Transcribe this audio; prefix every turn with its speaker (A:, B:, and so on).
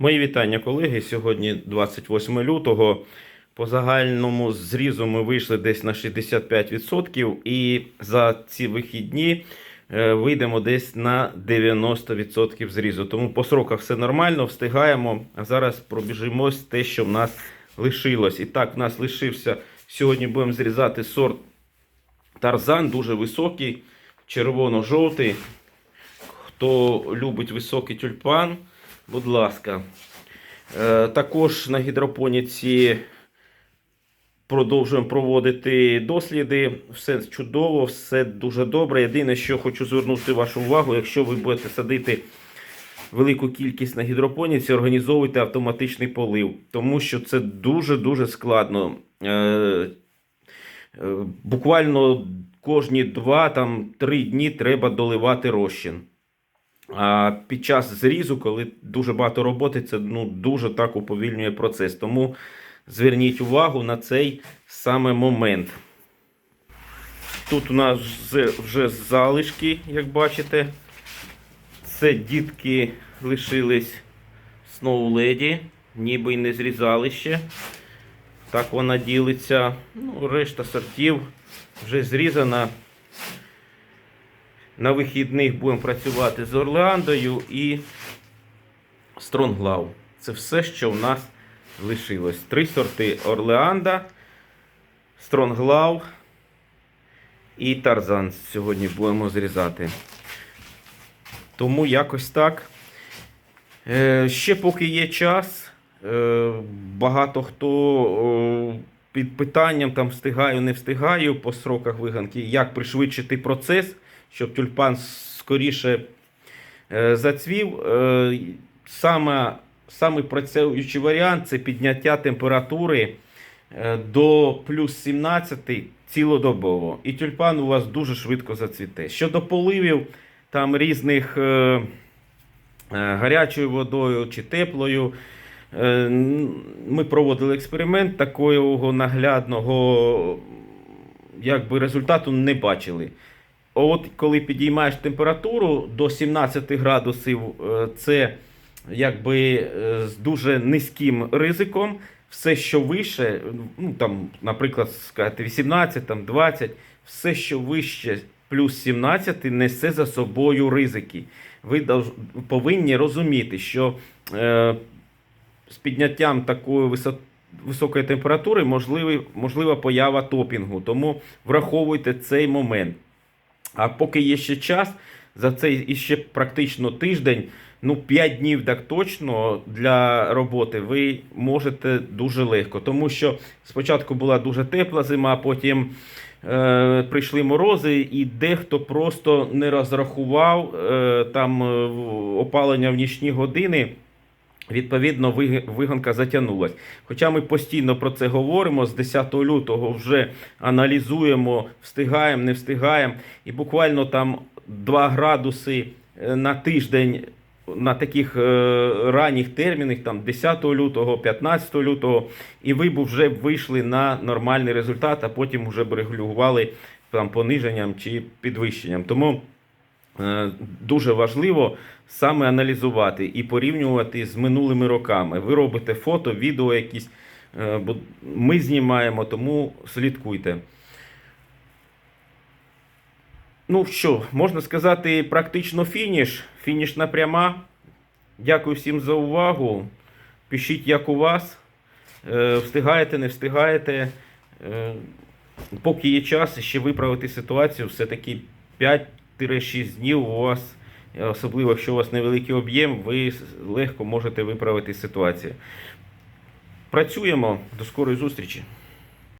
A: Мої вітання, колеги. Сьогодні 28 лютого. По загальному зрізу ми вийшли десь на 65%, і за ці вихідні е, вийдемо десь на 90% зрізу. Тому по сроках все нормально, встигаємо. А зараз пробіжимось те, що в нас лишилось. І так, в нас лишився. Сьогодні будемо зрізати сорт Тарзан, дуже високий, червоно-жовтий. Хто любить високий тюльпан, будь ласка. Е, також на гідропоніці продовжуємо проводити досліди. Все чудово, все дуже добре. Єдине, що хочу звернути вашу увагу, якщо ви будете садити велику кількість на гідропоніці, організовуйте автоматичний полив, тому що це дуже-дуже складно. Е, е, буквально кожні 2-3 дні треба доливати розчин. А під час зрізу, коли дуже багато роботи, це ну, дуже так уповільнює процес. Тому зверніть увагу на цей саме момент. Тут у нас вже- залишки, як бачите. Це дітки лишились Snow Lady, ніби й не зрізали ще. Так вона ділиться. Ну, решта сортів вже зрізана. На вихідних будемо працювати з Орлеандою і Стронглау. Це все, що в нас лишилось. Три сорти Орлеанда, Стронглау і Тарзан сьогодні будемо зрізати. Тому якось так. Е, ще поки є час, е, багато хто е, під питанням там встигаю, не встигаю по сроках виганки, як пришвидшити процес, щоб тюльпан скоріше е, зацвів. Е, саме, самий працюючий варіант це підняття температури е, до плюс 17 цілодобово. І тюльпан у вас дуже швидко зацвіте. Щодо поливів, там різних гарячою водою чи теплою. Е, Ми проводили експеримент, такого наглядного якби, результату не бачили. От коли підіймаєш температуру до 17 градусів, е, це якби е, з дуже низьким ризиком. Все, що вище, ну там, наприклад, сказати 18, там 20, все, що вище плюс 17, несе за собою ризики. Ви повинні розуміти, що з підняттям такої висо- високої температури можливий, можлива поява топінгу. Тому враховуйте цей момент. А поки є ще час, за цей іще практично тиждень, ну 5 днів так точно для роботи ви можете дуже легко. Тому що спочатку була дуже тепла зима, потім е, прийшли морози, і дехто просто не розрахував е, там е, опалення в нічні години. Відповідно, ви- вигонка затягнулась. Хоча ми постійно про це говоримо, з 10 лютого вже аналізуємо, встигаємо, не встигаємо. І буквально там 2 градуси е, на тиждень на таких е, ранніх термінах, там 10 лютого, 15 лютого, і ви б вже вийшли на нормальний результат, а потім вже б регулювали там, пониженням чи підвищенням. Тому дуже важливо саме аналізувати і порівнювати з минулими роками. Ви робите фото, відео якісь, е, ми знімаємо, тому слідкуйте. Ну що, можна сказати, практично фініш. Фінішна пряма. Дякую всім за увагу. Пишіть, як у вас. Е, Встигаєте, не встигаєте. Е, Поки є час ще виправити ситуацію, все-таки 5-6 днів у вас, е, особливо якщо у вас невеликий об'єм, ви легко можете виправити ситуацію. Працюємо. До скорої зустрічі.